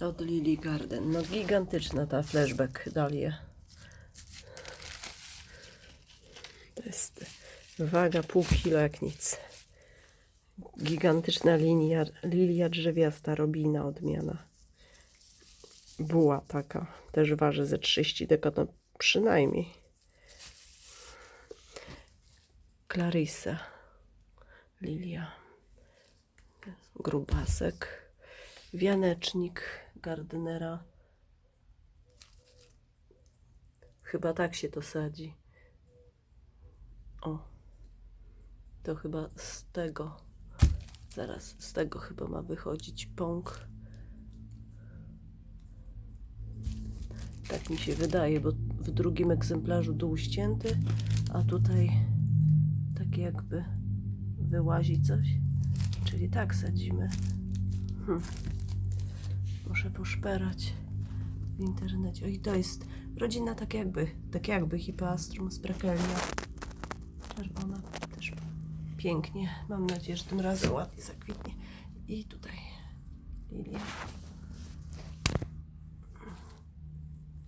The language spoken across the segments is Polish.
Od Lily Garden. No gigantyczna ta flashback dalia. To jest waga pół kilo jak nic. Gigantyczna linia, lilia drzewiasta, robina odmiana. Buła taka, też waży ze 30 deko, no przynajmniej. Clarissa, lilia, grubasek, wianecznik Gardnera. Chyba tak się to sadzi. O, to chyba z tego, zaraz z tego chyba ma wychodzić pąk. Tak mi się wydaje, bo w drugim egzemplarzu dół ścięty, a tutaj tak jakby wyłazi coś. Czyli tak sadzimy. Hm. Poszperać w internecie. O i to jest rodzina tak jakby, tak jakby Hippeastrum sprakelnia. Czerwona też pięknie. Mam nadzieję, że tym razem ładnie zakwitnie. I tutaj lilia.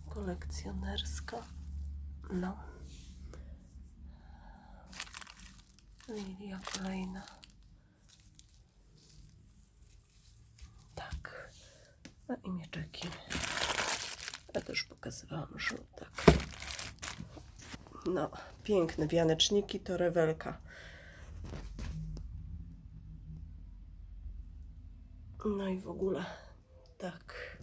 Kolekcjonerska. No. Lilia kolejna. A i mieczeki. Ja też pokazywałam żółtak. No, piękne wianeczniki to rewelka. No i w ogóle tak.